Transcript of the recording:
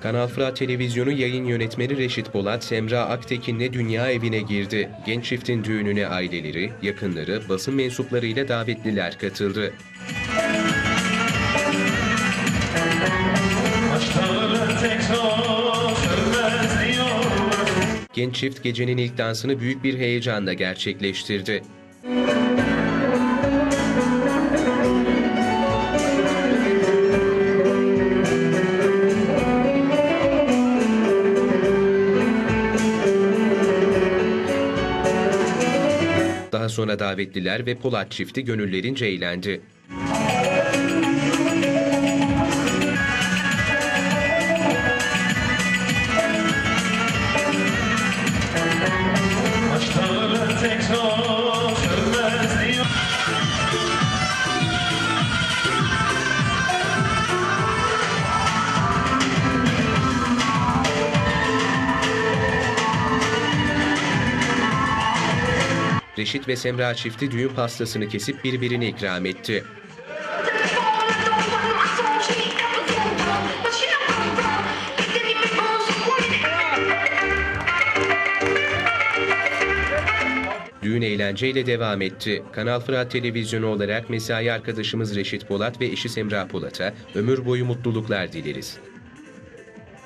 Kanal Fırat Televizyonu yayın yönetmeni Reşit Polat, Semra Aktekin'le dünya evine girdi. Genç çiftin düğününe aileleri, yakınları, basın mensuplarıyla davetliler katıldı. Genç çift gecenin ilk dansını büyük bir heyecanla gerçekleştirdi. Daha sonra davetliler ve Polat çifti gönüllerince eğlendi. Aşkları tekrar Reşit ve Semra çifti düğün pastasını kesip birbirine ikram etti. Düğün eğlenceyle devam etti. Kanal Fırat Televizyonu olarak mesai arkadaşımız Reşit Polat ve eşi Semra Polat'a ömür boyu mutluluklar dileriz.